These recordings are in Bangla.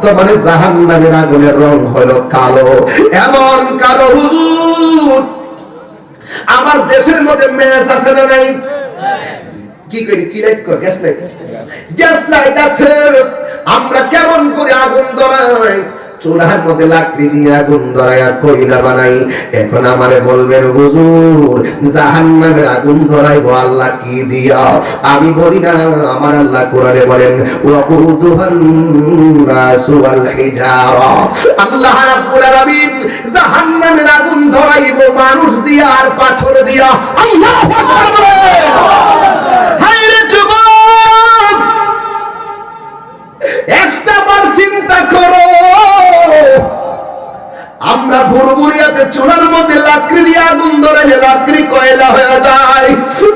বর্তমানে জাহান নামের আগুনের রং হলো কালো। এমন কালো হুজুর। আমার দেশের মধ্যে ম্যাচ আছে না নাই? কি করি, কি লাইট কর গ্যাস লাইট গ্যাস লাইট আছে। আমরা কেমন করে আগুন ধরাই? চুলার মধ্যে লাকড়ি দিয়ে ধরাইয়া কইলা বানাই। এখন আমারে বলবেন, হুজুর আগুন ধরাইবো আল্লাহ কি দিয়া? আমি বলি না, আমার আল্লাহ কোরআনে বলেন মানুষ দিয়া আর পাথর দিয়া। একটা বার চিন্তা করো। আমরা ভুরভুরিয়াতে চুলার মধ্যে লাকড়ি দিয়ে আগুন ধরে লাকড়ি কয়লা হয়ে যায়।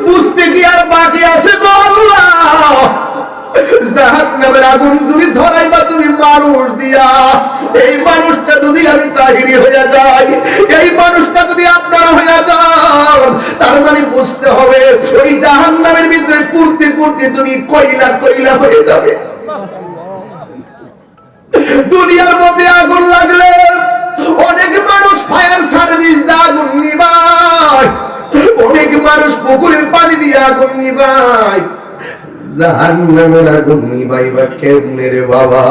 বুঝতে কি আর বাকি আছে মানে হবে ওই জাহান্নামের ভিতরে পূর্তি পূর্তি তুমি হয়ে যাবে। দুনিয়ার মধ্যে আগুন লাগলে অনেক মানুষ ফায়ার সার্ভিস আগুন নিবায়। অনেক মানুষ পুকুরের পানি দিয়ে আগুন বাবা?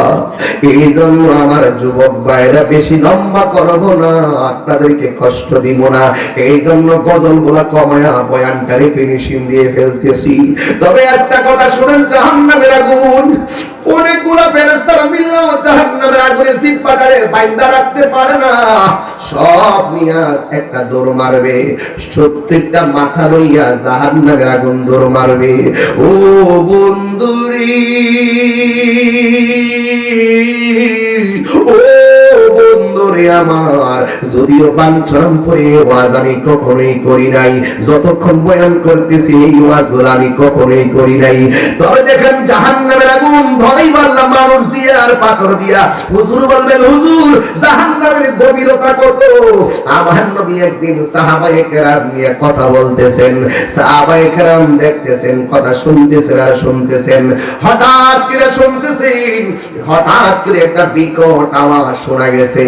এই জন্য আমার যুবক বেশি লম্বা করব না, আপনাদেরকে কষ্ট দিব না। এই জন্যগুলা ফিনিশিং দিয়ে ফেলতেছি। তবে একটা কথা শুনেন, জাহান্নামের আগুন। অনেকগুলা ফেরেস্তারা মিললেও জাহান্নামের আগুনের জিব্বাটারে বাইন্দা রাখতে পারে না। সব নিয়া একটা দৌড় মারবে প্রত্যেকটা মাথা লইয়া জাহান্নামের আগুন দৌড় মারবে। ও বন্ধুরি বন্ধুরে আমার। যদিও বাঞ্ছরম করে ওয়াজ আমি কখনোই করি নাই। যতক্ষণ বয়ান করতেছি এই ওয়াজগুলো আমি কখনোই করি নাই। তবে দেখেন জাহান্নামের আগুন ধরেই পারলাম মানুষ আর পাথর দিয়া হুজুর বলবেন, হুজুর, জাহান্নামের গভীরতা কত? আমার নবী একদিন সাহাবায়ে কেরাম নিয়ে কথা বলতেছেন। সাহাবায়ে কেরাম দেখতেছেন, কথা শুনতেছেন আর শুনতেছেন। হঠাৎ করে শুনতেছেন, হঠাৎ করে একটা বিকট আওয়াজ শোনা গেছে।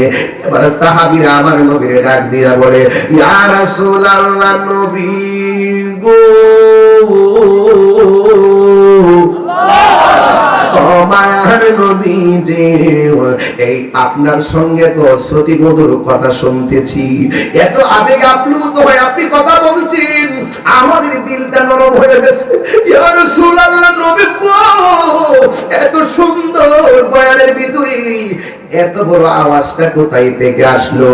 এবার সাহাবীরা আমার নবীরে ডাক দিয়া বলে, ইয়া রাসূলুল্লাহ নবী গো! মায়ার এই আপনার সঙ্গে তো শ্রুতি মধুর কথা শুনতেছি। এত আবেগ আপ্লুত আপনি কথা বলছেন, আমাদের দিলটা নরম হয়ে গেছে। নবী এত সুন্দর বয়ানের ভিতরে এত বড় আওয়াজটা কোথায় থেকে আসলো?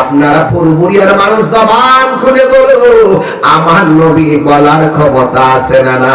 আপনারা পুরবুরিয়ার মানুষ জবান খুলে বলো, আমার নবী বলার ক্ষমতা আছে না না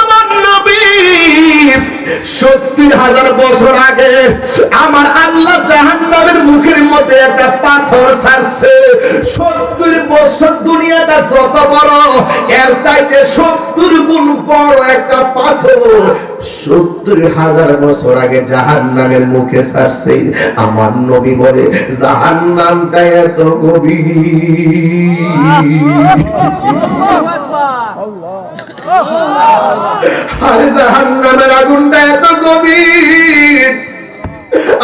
সত্তর হাজার বছর আগে আমার আল্লাহ জাহান্নামের মুখের মধ্যে একটা পাথর ছাড়ছে। সত্তর বছর দুনিয়াটা যত বড়, এর চাইতে সত্তর গুণ বড় একটা পাথর। সত্তর হাজার বছর আগে জাহান নামের মুখে ছাড়ছে। আমার নবী বলে জাহান নামটা এত গভীর। আরে জাহান্নামের আগুনটা এত গভীর,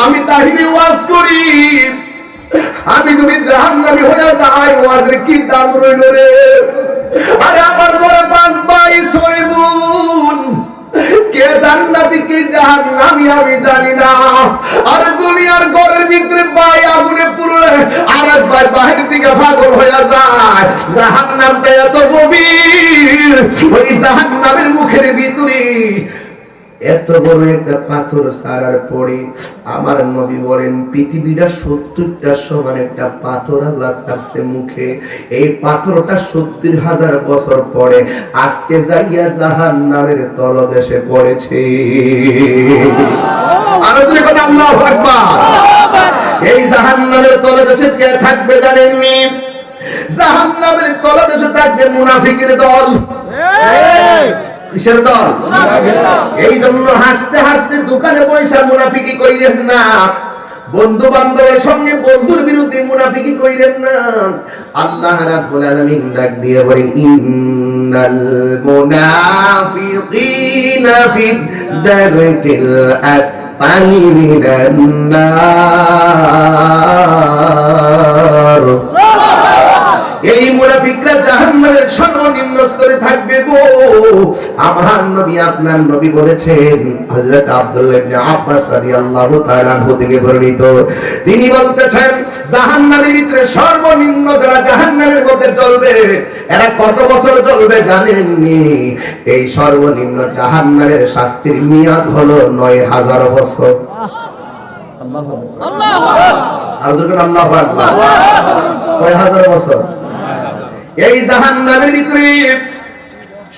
আমি তাহিরি ওয়াজ করি। আমি যদি জাহান্নামী হয়ে যাই, ওয়াজের কি দাম রইল রে? আরে আমার ঘরে পাঁচ ভাই ছয় কে জান্নাতি কে জাহান্নামী আমি জানি না। আর দুনিয়ার ঘরের ভিতরে ভাই আগুনে পুরো আর ভাই বাহির দিকে পাগল হয়ে যায়। জাহান্নামটা এত গভীর ওই জাহান্নামের মুখের ভিতরে। এত বড় একটা পাথর সারার পরে আমার নবী বলেন, পৃথিবীটা সত্তরটা সমান একটা পাথর আল্লাহ ছাড়ছে মুখে। এই পাথরটা সত্তর হাজার বছর পরে আজকে যাইয়া জাহান নামের তলদেশে পড়েছে। আরও যদি আল্লাহ এই জাহান্নামের তলদেশে কে থাকবে জানেননি? জাহান্নামের তলদেশে থাকবে মুনাফিকের দল। কিসের দল? এই জন্য হাসতে হাসতে দোকানে পয়সা মুনাফিকি কইলেন না। বন্ধু বান্ধবের সঙ্গে বন্ধুর বিরুদ্ধে মুনাফিকি কইলেন না। আল্লাহ রাব্বুল আলামিন ডাক দিয়ে বলেন ইন্নাল মুনাফিকিনা ফি দারকিল আসফালি মিনান নার এই মুনাফিকরা জাহান্নামের সর্বনিম্ন স্তরে থাকবে গো। আমার নবী আপনার নবী বলেছেন হযরত আব্দুল্লাহ ইবনে আব্বাস রাদিয়াল্লাহু তাআলা থেকে বর্ণিত। তিনি বলতেছেন জাহান্নামের ভিতরে সর্বনিম্ন যারা জাহান্নামের মধ্যে চলবে এরা কত বছর চলবে জানেননি? এই সর্বনিম্ন জাহান্নামের শাস্তির মেয়াদ হলো নয় হাজার বছর। আর যখন আল্লাহ আকবার। কয় হাজার বছর? এই জাহান নামের ভিতরে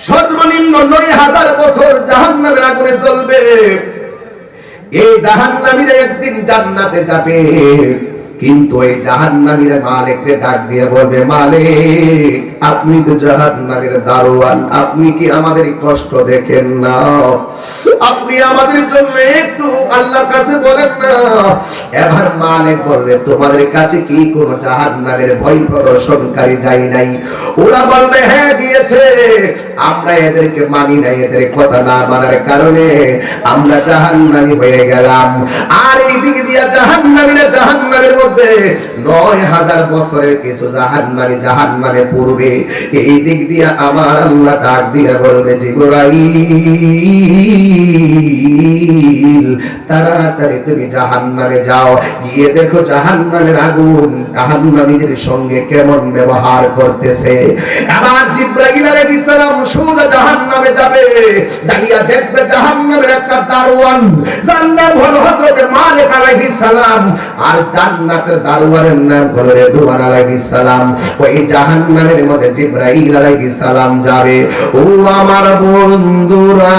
সর্বনিম্ন নয় হাজার বছর জাহান নামের আগুনে চলবে এই জাহান নামীরা একদিন জান্নাতে যাবে। কিন্তু এই জাহান নামীরা মালিককে ডাক দিয়ে বলবে, মালিক, আপনি তো জাহান নামীর দারোয়ান, আপনি কি আমাদের কষ্ট দেখেন না? আপনি আমাদের জন্য একটু আল্লাহর কাছে বলেন না? এবার মালিক বলবে, তোমাদের কাছে কি কোন জাহান নামের ভয় প্রদর্শনকারী যাই নাই? ওরা বলবে হ্যাঁ গিয়েছে। আমরা এদেরকে মানি নাই, এদের কথা না মানার কারণে আমরা জাহান্নামী হয়ে গেলাম। আর এই দিকে দিয়া জাহান্নামীরা জাহান্নামের মধ্যে নয় হাজার বছরের কিছু জাহান্নামী জাহান্নামে পূর্বে এই দিক দিয়া আমার আল্লাহ ডাক দিয়ে বলবে, জিবরাইল, তাড়াতাড়ি তুমি জাহান্নামে যাও। গিয়ে দেখো জাহান্নামের আগুন, জাহান্নামীদের সঙ্গে কেমন ব্যবহার করতেছে। আবার জিব্রাইল আলাইহিস সালাম সোজা জাহান্নামে যাবে। যাইয়া দেখবে জাহান্নামের একটা দারোয়ান। নাম হলো হযরত মালিক আলাইহিস সালাম। আর জান্নাতের দারোয়ানের নাম সালাম, ওই জাহান্নামের মধ্যে সালাম যাবে। ও আমার বন্ধুরা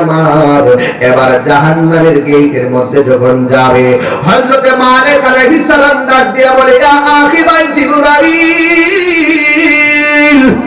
আমার, এবার জাহান্নামের গেটের মধ্যে যখন যাবে, হযরতে মালিক আলাইহিস সালাম ডাক দিয়া বলে, ইয়া আখি ভাই জিবরাইল।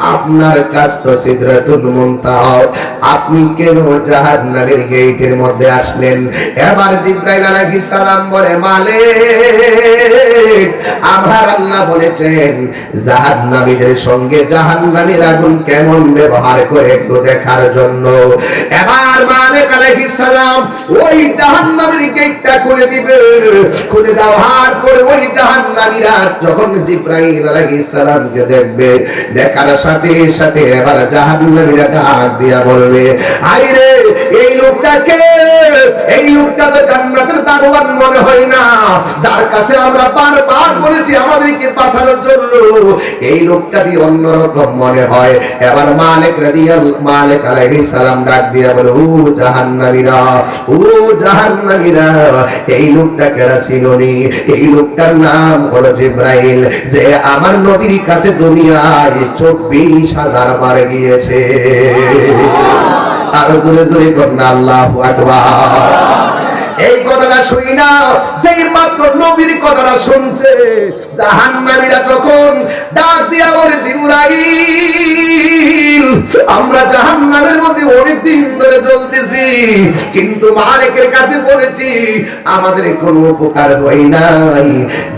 আপনার কাছ তো সিদরাতুল মুনতাহা আপনি কেন জাহান্নামের গেটের মধ্যে আসলেন? এবার জিব্রাইল আলাইহিস সালাম বলে, মালিক, আমার আল্লাহ বলেছেন, জাহান্নামীদের সঙ্গে জাহান্নামীর আগুন কেমন ব্যবহার করে একটু দেখার জন্য। এবার মালিক আলাইহিস সালাম ওই জাহান্নামের গেটটা খুলে দিবে। খুলে দেওয়ার পরে ওই জাহান্নামীরা যখন জিব্রাইল আলাইহিস সালামকে দেখবে, দেখার সাথে সাথে এবার ডাক দিয়া বলবে, আইরে, এই লোকটাকে এই লোকটা তো জান্নাতের দারোয়ান মনে হয় না। যার কাছে আমরা বারবার বলেছি আমাদেরকে জন্য। এই লোকটা দিয়ে অন্যরকম মনে হয়। এবার মালিক রাদিয়াল, মালিক সালাম ডাক দিয়া বলে, ও জাহান্নামীরা ও জাহান্নামীরা, এই লোকটা কেরা এই লোকটার নাম হলো জিব্রাইল, যে আমার নবীর কাছে দুনিয়ায় হাজার বার গিয়েছে। আরও জোরে জোরে কন্যা আল্লাহ আকবার। এই কথাটা শুই না। সেই মাত্র নবীর কথাটা শুনছে, জাহান্নামীরা তখন ডাক দিয়া বলে, জিবরাইল, আমরা জাহান্নামের মধ্যে অনেক দিন ধরে চলতেছি কিন্তু মালিকের কাছে বলেছি, আমাদের কোনো উপকার হয় নাই।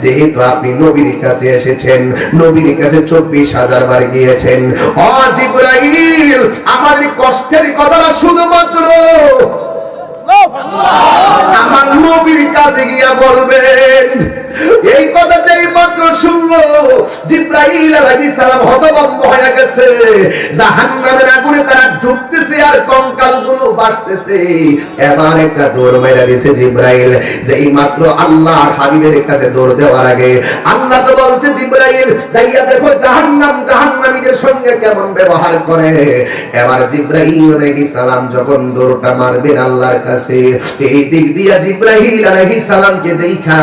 যেহেতু আপনি নবীর কাছে এসেছেন, নবীর কাছে চব্বিশ হাজার বার গিয়েছেন। অ, জিবরাইল, আমাদের কষ্টের কথাটা শুধুমাত্র আমার নবীর কাছে গিয়া বলবেন, এই কথাটাই মাত্র শুনলো, জিব্রাইল আলাইহিস সালাম হতভম্ব হয়ে গেছে। জাহান্নামের আগুনে তারা ঢুকতেছে আর কঙ্কালগুলো বাসতেছে। এবার একটা দৌড় মেরে দিয়েছে জিব্রাইল যেই মাত্র আল্লাহর হাবিবের কাছে দৌড় দেওয়ার আগে আল্লাহ তো বলছে, জিব্রাইল যাইয়া দেখো জাহান্নাম, জাহান্নামীদের সঙ্গে কেমন ব্যবহার করে? এবার জিব্রাইল আলাইহিস সালাম যখন দৌড়টা মারবেন আল্লাহর কাছে এই দিক দিয়া আলাইহিস সালামকে দেখা,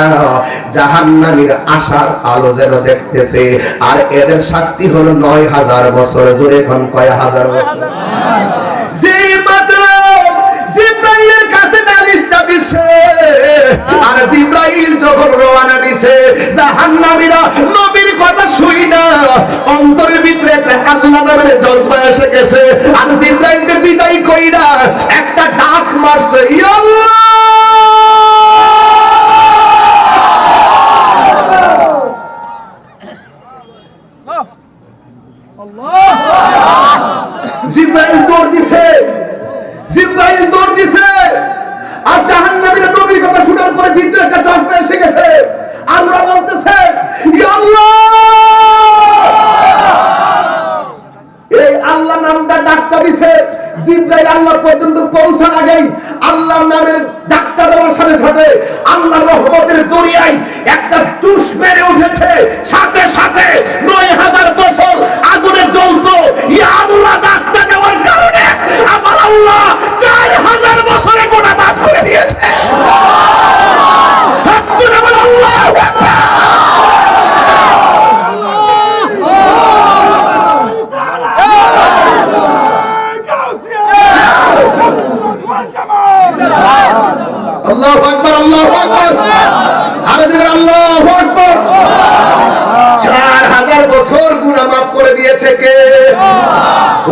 জাহান্নামীর আশার আলো যেন দেখতেছে। আর এদের শাস্তি হলো নয় হাজার বছর। এখন কয় হাজার বছর? মাত্র কাছে নালিশটা দিছে, আর যখন রওনা দিছে, জাহান্নামীরা নবীর কথা না। অন্তরের ভিতরে একটা জজবা এসে গেছে। আর জিব্রাইলকে বিদায় কইরা ডাক মারছে ইয়া আল্লাহ জিব্রাইল দৌড় দিছে জিব্রাইল দৌড় দিছে আর জাহান্নামীর নবীর কথা শোনার পরে ভিতরে একটা জজবা এসে গেছে আল্লাহ বলতেছে ইয়া আল্লাহ এই আল্লাহ নামটা ডাক্তা দিছে জিব্রাইল আল্লাহ পর্যন্ত পৌঁছার আগেই নামের ডাক্তার দেওয়ার সাথে সাথে আল্লাহর রহমতের দরিয়ায় একটা চুষ মেরে উঠেছে। সাথে সাথে নয় হাজার বছর আগুনে জ্বলত। ইয়া আল্লাহ, ডাক্তার দেওয়ার কারণে আমার আল্লাহ চার হাজার বছরে গোটা বাস করে দিয়েছে। আল্লাহু আকবার। চার হাজার বছর গুনাহ মাফ করে দিয়েছে কে?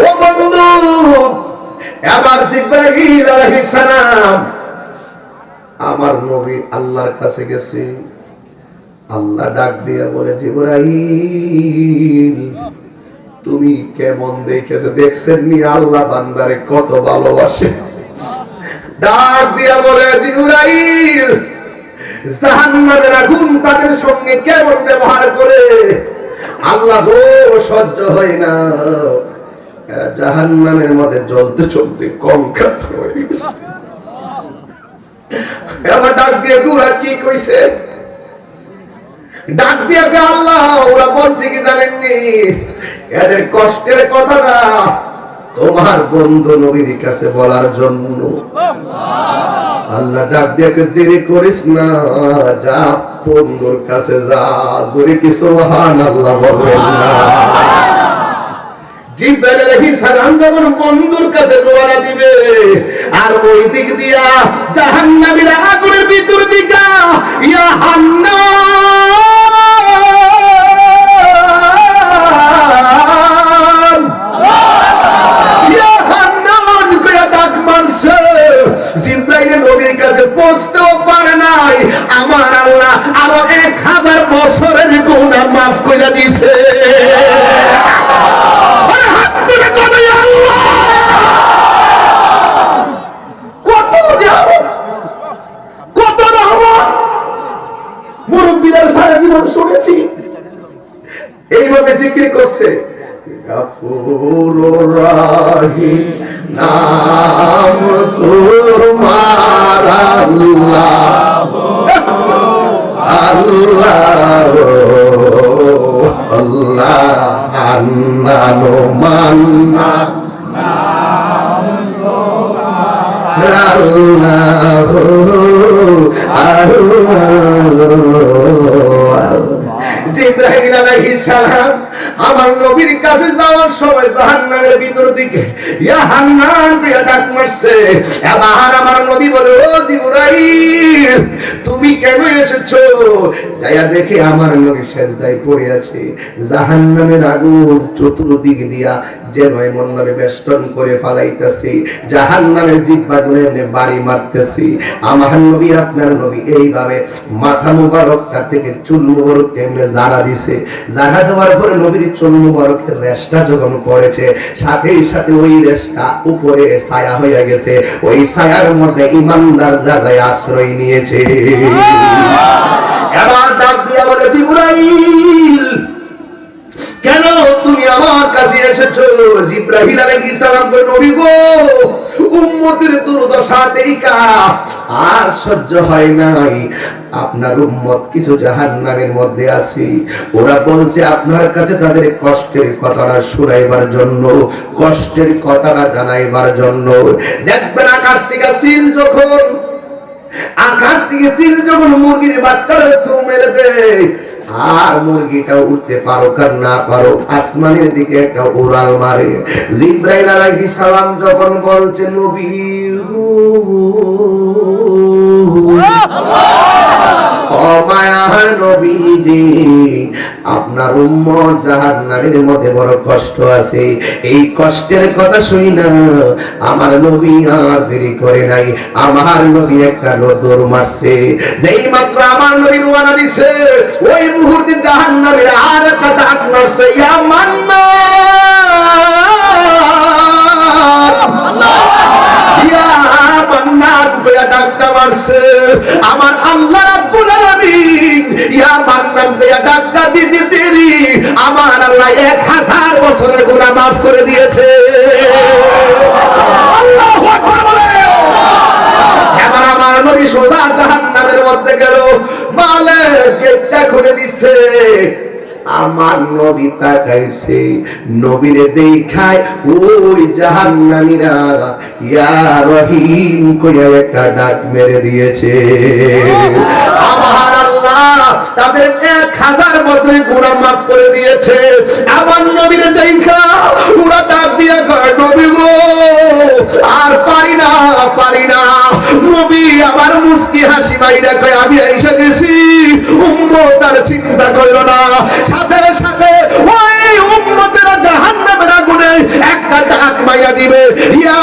ও বন্ধু, এবার আমার নবী আল্লাহর কাছে গেছে। আল্লাহ ডাক দিয়ে বলে, জিব্রাইল, তুমি কেমন দেখেছ? দেখছেন নি আল্লাহ বান্দারে কত ভালোবাসে? ডাক দিয়া বলে জাহান্নামের আগুন তাদের সঙ্গে কেমন ব্যবহার করে? আল্লাহ সহ্য হয় না। এরা জাহান্নামের মধ্যে জ্বলতে চলতে কম গেছে। এবার ডাক দিয়ে, দুরা কি কইছে? ডাক দিয়া আল্লাহ, ওরা বলছে কি জানেননি? এদের কষ্টের কথাটা তোমার বন্ধু নবীর কাছে বলার জন্য। আল্লাহ ডাক দিয়ে দেরি করিস না, যা, বন্ধুর কাছে যা জোরে কি সুবহান আল্লাহ বলবেন না বন্ধুর কাছে দিবে, আর ওই দিক দিয়া জাহান্নামীরা আগুনের ভিতর দিকা, ইয়া হান্নান! নাই আমার আল্লাহ আরও এক হাজার বছরের গুনাহ মাফ কইরা দিছে এইভাবে জিকির করছে নাম তোমার আল্লাহ। আল্লাহ আল্লাহ আমার নবীর কাছে যাওয়ার সময় জাহান্নামের ভিতর দিকে, ইয়া হান্নান কইয়া ডাক মারছে। আমার নবী বলে, ও জিব্রাইল তুমি কেন এসেছ যাইয়া দেখে আমার নবী সেজদায় পড়ে আছে। জাহান্নামের আগুন চতুর্দিক দিয়া যেন এমন ভাবে বেষ্টন করে ফালাইতেছি। জাহান নামের জিব্বা গুলো এমনি বাড়ি মারতেছি। আমার নবী আপনার নবী এইভাবে মাথা মুবারকটা থেকে চুল মুবারক এমনি জারা দিছে। জারা দেওয়ার পরে নবীর চুল মুবারকের রেশটা যখন পড়েছে সাথেই সাথে ওই রেশটা উপরে ছায়া হয়ে গেছে। ওই ছায়ার মধ্যে ইমানদার জায়গায় আশ্রয় নিয়েছে। এবার ডাক দিয়া বলে, জিব্রাইল, কেন তুমি আমার কাছে এসেছ? জিব্রাহিল আলাইহিস সালাম তো নবী গো, উম্মতের দুর্দশা তেরিকা, আর সহ্য হয় নাই। আপনার উম্মত কিছু জাহান্নামের মধ্যে আছে। ওরা বলছে, আপনার কাছে তাদের কষ্টের কথাটা শুনাইবার জন্য, কষ্টের কথাটা জানাইবার জন্য। দেখবেন আকাশ থেকে সিল যখন আকাশ থেকে সিল যখন মুরগির বাচ্চারা সু মেরে দেয়, আর মুরগিটা উঠতে পারো কার না পারো, আসমানের দিকে একটা উড়াল মারে। জিব্রাইল আলাইহিস সালাম যখন বলছে, নবী অমায়ার নবীজি, আপনার উম্মত জাহান্নামের মধ্যে বড় কষ্ট আছে। এই কষ্টের কথা শুই না, আমার নবী আর দেরি করে নাই। আমার নবী একটা দৌড় মারছে। যেই মাত্র আমার নবী রওনা দিছে, ওই মুহূর্তে জাহান্নামের আর একটা ডাক মারছে ইয়া মান্নান ইয়া মান্নান কইয়া ডাকটা মারছে। আমার আল্লাহ রাব্বুল আলামিন ইয়া মান্নান কইয়া ডাকটা দিতে দেরি। আমার আল্লাহ এক হাজার বছরের গুনাহ মাফ করে দিয়েছে। আল্লাহু আকবার বলে এবার আমার নবী সোজা জাহান্নামের মধ্যে গেল। মালে গেটটা খুলে দিচ্ছে। আমার নবী তাকাইছে, নবীরে দেখায়, ওই জাহান্নামীরা, ইয়া রহিম কইয়া একটা ডাক মেরে দিয়েছে। আমার আল্লাহ তাদের এক হাজার গুণা মাফ করে দিয়েছে। আমার নবীরে দেখা ওরা ডাক দিয়ে নবী গো, আর পারি না পারি না। নবী আবার মুস্কি হাসি মাইরা কয়, আমি এসে গেছি আর চিন্তা করো না। সাথে সাথে ওই উম্মতের জাহান্নামের আগুনে একটা ডাক মাইয়া দিবে। ইয়া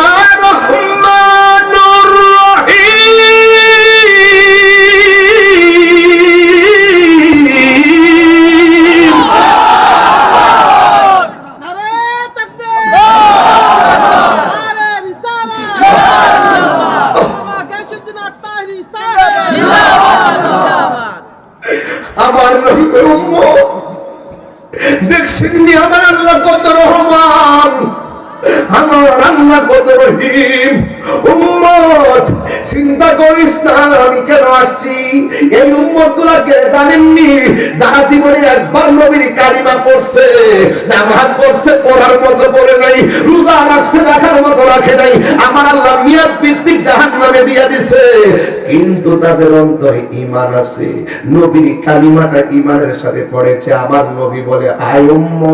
দেখছেন নি আমার আল্লাহ কত রহমান। আমার কত রহিম। উম্মত, চিন্তা করিস না, আমি কেন আসছি? এই উম্মত জানেননি? যারা জীবনে একবার নবীর কালিমা পড়ছে, নামাজ পড়ছে, পড়ার মতো পড়ে নাই, রোজা রাখছে, রাখার মতো রাখে নাই, আমার আল্লাহ মিয়াদ ভিত্তিক জাহান নামে দিয়া দিছে। কিন্তু তাদের অন্তরে ইমান আছে। নবীর কালিমাটা ইমানের সাথে পড়েছে, আমার নবী বলে, আয় উম্মত।